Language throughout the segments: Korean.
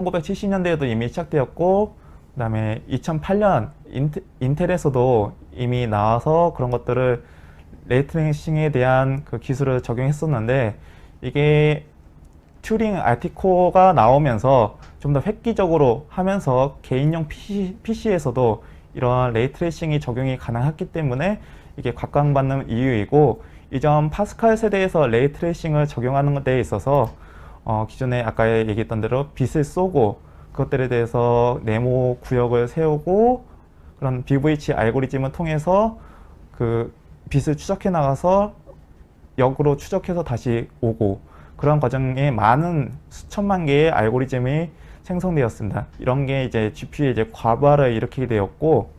1970년대에도 이미 시작되었고 그다음에 2008년 인테, 인텔 에서도 이미 나와서 그런 것들을 레이트레이싱에 대한 그 기술을 적용했었는데 이게 튜링 RT코어가 나오면서 좀 더 획기적으로 하면서 개인용 PC, PC에서도 이러한 레이트레이싱이 적용이 가능했기 때문에 이게 각광받는 이유이고 이전 파스칼 세대에서 레이트레이싱을 적용하는 데 있어서 어, 기존에 아까 얘기했던 대로 빛을 쏘고 그것들에 대해서 네모 구역을 세우고 그런 BVH 알고리즘을 통해서 그 빛을 추적해 나가서 역으로 추적해서 다시 오고 그런 과정에 많은 수천만 개의 알고리즘이 생성되었습니다. 이런 게 이제 GPU에 이제 과부하를 일으키게 되었고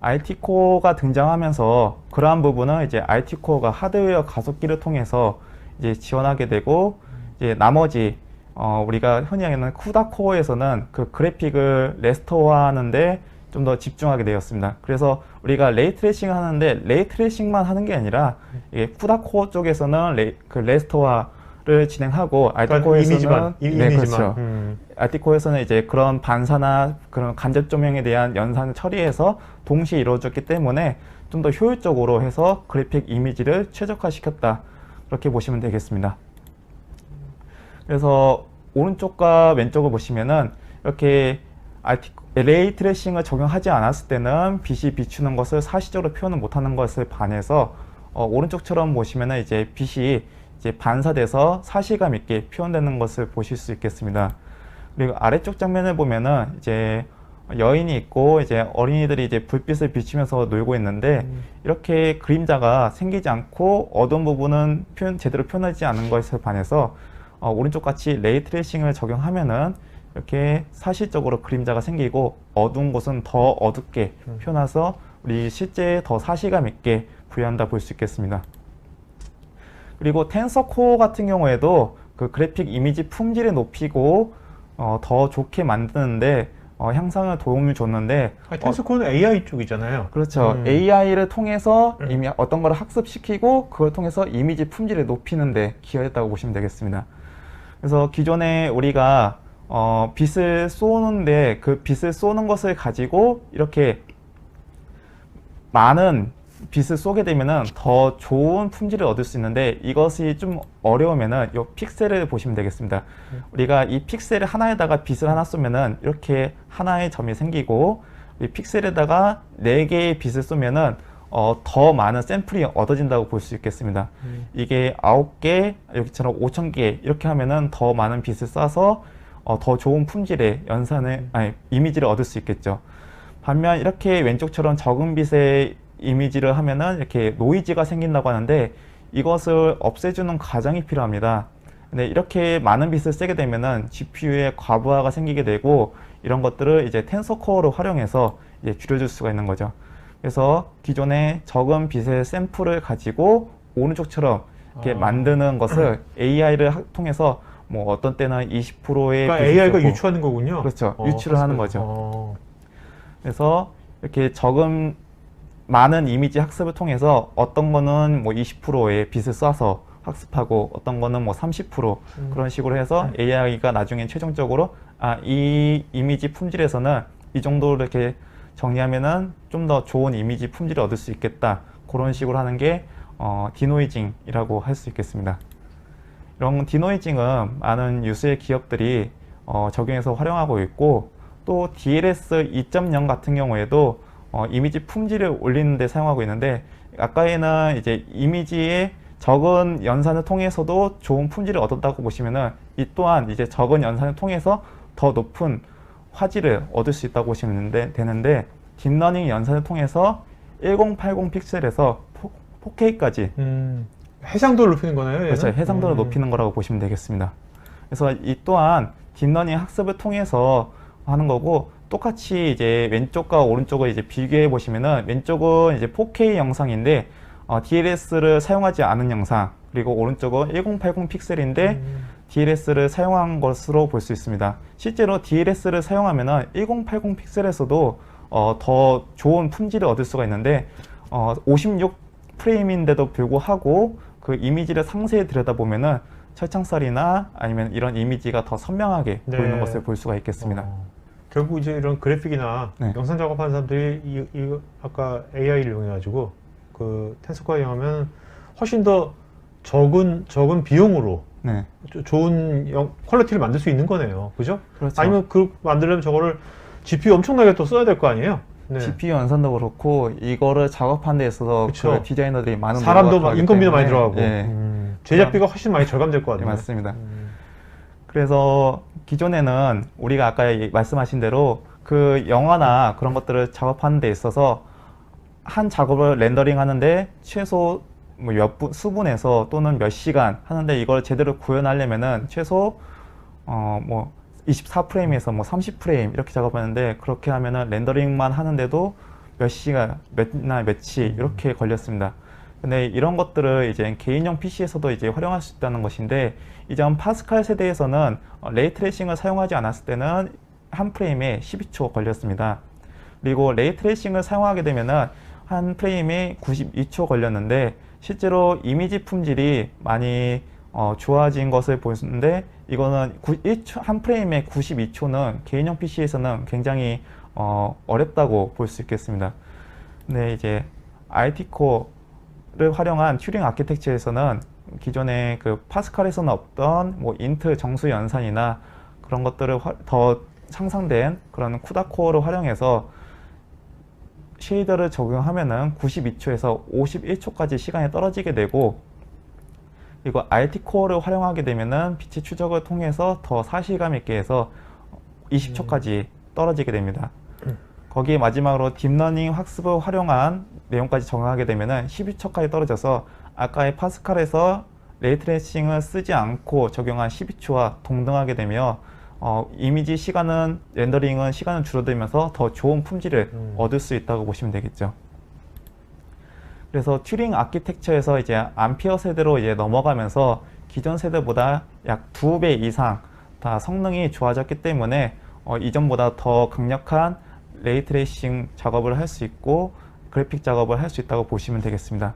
IT 코어가 등장하면서 그러한 부분은 이제 IT 코어가 하드웨어 가속기를 통해서 이제 지원하게 되고 이제 나머지 어 우리가 흔히 하는 쿠다 코어에서는 그 그래픽을 레스터화하는데 좀 더 집중하게 되었습니다. 그래서 우리가 레이 트레이싱 하는데 레이 트레이싱만 하는 게 아니라 이게 쿠다 코어 쪽에서는 레, 그 레스터화를 진행하고 이- 네. 그렇죠. 음. 아티코에서는 이제 그런 반사나 그런 간접 조명에 대한 연산을 처리해서 동시에 이루어졌기 때문에 좀 더 효율적으로 해서 그래픽 이미지를 최적화시켰다. 그렇게 보시면 되겠습니다. 그래서 오른쪽과 왼쪽을 보시면은 이렇게 레이 트레이싱을 적용하지 않았을 때는 빛이 비추는 것을 사실적으로 표현을 못하는 것을 반해서 어, 오른쪽처럼 보시면은 이제 빛이 이제 반사돼서 사실감 있게 표현되는 것을 보실 수 있겠습니다. 그리고 아래쪽 장면을 보면은 이제 여인이 있고 이제 어린이들이 이제 불빛을 비추면서 놀고 있는데 이렇게 그림자가 생기지 않고 어두운 부분은 표현 제대로 표현하지 않은 것에 반해서 어, 오른쪽 같이 레이 트레이싱을 적용하면은 이렇게 사실적으로 그림자가 생기고 어두운 곳은 더 어둡게 표현해서 우리 실제 더 사실감 있게 부여한다 볼 수 있겠습니다. 그리고 텐서 코어 같은 경우에도 그 그래픽 이미지 품질을 높이고 어, 더 좋게 만드는데 어, 향상을 도움을 줬는데 아니, 텐스코는 AI 쪽이잖아요. 그렇죠. 음. AI를 통해서 음. 이미 어떤 걸 학습시키고 그걸 통해서 이미지 품질을 높이는데 기여했다고 보시면 되겠습니다. 그래서 기존에 우리가 어, 빛을 쏘는데 그 빛을 쏘는 것을 가지고 이렇게 많은 빛을 쏘게 되면은 더 좋은 품질을 얻을 수 있는데 이것이 좀 어려우면은 이 픽셀을 보시면 되겠습니다. 우리가 이 픽셀 하나에다가 빛을 하나 쏘면은 이렇게 하나의 점이 생기고 이 픽셀에다가 네 개의 빛을 쏘면은 어, 더 많은 샘플이 얻어진다고 볼 수 있겠습니다. 음. 이게 아홉 개 여기처럼 오천 개 이렇게 하면은 더 많은 빛을 쏴서 어, 더 좋은 품질의 연산을 아니 이미지를 얻을 수 있겠죠. 반면 이렇게 왼쪽처럼 적은 빛의 이미지를 하면은 이렇게 노이즈가 생긴다고 하는데 이것을 없애주는 과정이 필요합니다. 근데 이렇게 많은 빛을 쓰게 되면은 GPU에 과부하가 생기게 되고 이런 것들을 이제 텐서 코어로 활용해서 이제 줄여줄 수가 있는 거죠. 그래서 기존의 적은 빛의 샘플을 가지고 오른쪽처럼 이렇게 아. 만드는 것을 AI를 통해서 뭐 어떤 때는 20%의 그러니까 AI가 유추하는 거군요. 그렇죠. 유추를 하는 거죠. 어. 그래서 이렇게 적은 많은 이미지 학습을 통해서 어떤 거는 뭐 20%의 빛을 쏴서 학습하고 어떤 거는 뭐 30% 음. 그런 식으로 해서 AI가 나중에 최종적으로 아 이 이미지 품질에서는 이 정도로 이렇게 정리하면은 좀 더 좋은 이미지 품질을 얻을 수 있겠다 그런 식으로 하는 게 어, 디노이징이라고 할 수 있겠습니다. 이런 디노이징은 많은 유수의 기업들이 어, 적용해서 활용하고 있고 또 DLS 2.0 같은 경우에도 어, 이미지 품질을 올리는 데 사용하고 있는데 아까에는 이제 이미지의 적은 연산을 통해서도 좋은 품질을 얻었다고 보시면은 이 또한 이제 적은 연산을 통해서 더 높은 화질을 얻을 수 있다고 보시면 되는데, 딥러닝 연산을 통해서 1080 픽셀에서 4K까지 음. 해상도를 높이는 거네요. 얘는? 그렇죠. 해상도를 음. 높이는 거라고 보시면 되겠습니다. 그래서 이 또한 딥러닝 학습을 통해서 하는 거고 똑같이 이제 왼쪽과 오른쪽을 이제 비교해 보시면은 왼쪽은 이제 4K 영상인데 어, DLS를 사용하지 않은 영상 그리고 오른쪽은 1080 픽셀인데 음. DLS를 사용한 것으로 볼 수 있습니다. 실제로 DLS를 사용하면은 1080 픽셀에서도 어, 더 좋은 품질을 얻을 수가 있는데 어, 56 프레임인데도 불구하고 그 이미지를 상세히 들여다보면은 철창살이나 아니면 이런 이미지가 더 선명하게 네. 보이는 것을 볼 수가 있겠습니다. 어, 결국 이제 이런 그래픽이나 네. 영상 작업하는 사람들이 이, 이 아까 AI를 이용해가지고 그 텐서카 이용하면 훨씬 더 적은 적은 비용으로 네, 조- 좋은 영- 퀄리티를 만들 수 있는 거네요. 그죠? 그렇죠. 아니면 그 만들려면 저거를 GPU 엄청나게 또 써야 될 거 아니에요? 네. GPU 연산도 그렇고 이거를 작업하는 데 있어서 그쵸. 그 디자이너들이 많은 사람도 하기 인건비도 많이 들어가고 예, 음, 제작비가 훨씬 많이 절감될 것 예, 같네요. 맞습니다. 음, 그래서 기존에는 우리가 아까 말씀하신 대로 그 영화나 그런 것들을 작업하는 데 있어서 한 작업을 렌더링 하는데 최소 뭐몇 분, 수분에서 또는 몇 시간 하는데 이걸 제대로 구현하려면은 최소 어뭐 24프레임에서 뭐 30프레임 이렇게 작업하는데 그렇게 하면은 렌더링만 하는데도 몇 시간, 몇날 며칠 이렇게 걸렸습니다. 근데 이런 것들을 이제 개인용 PC에서도 이제 활용할 수 있다는 것인데 이전 파스칼 세대에서는 어, 레이트레이싱을 사용하지 않았을 때는 한 프레임에 12초 걸렸습니다. 그리고 레이트레이싱을 사용하게 되면은 한 프레임에 92초 걸렸는데 실제로 이미지 품질이 많이 어, 좋아진 것을 보는데 이거는 9, 1초, 한 프레임에 92초는 개인용 PC에서는 굉장히 어, 어렵다고 볼 수 있겠습니다. 근데 이제 IT 코어를 활용한 튜링 아키텍처에서는 기존의 그 파스칼에서는 없던 뭐 인트 정수 연산이나 그런 것들을 화- 더 상상된 그런 쿠다 코어를 활용해서 쉐이더를 적용하면은 92초에서 51초까지 시간이 떨어지게 되고 그리고 RT 코어를 활용하게 되면은 빛의 추적을 통해서 더 사실감 있게 해서 20초까지 떨어지게 됩니다. 거기에 마지막으로 딥러닝 학습을 활용한 내용까지 적용하게 되면은 12초까지 떨어져서 아까의 파스칼에서 레이트레이싱을 쓰지 않고 적용한 12초와 동등하게 되며 어, 이미지 시간은 렌더링은 시간은 줄어들면서 더 좋은 품질을 음. 얻을 수 있다고 보시면 되겠죠. 그래서 튜링 아키텍처에서 이제 암피어 세대로 이제 넘어가면서 기존 세대보다 약 두 배 이상 다 성능이 좋아졌기 때문에 어, 이전보다 더 강력한 레이트레이싱 작업을 할 수 있고 그래픽 작업을 할 수 있다고 보시면 되겠습니다.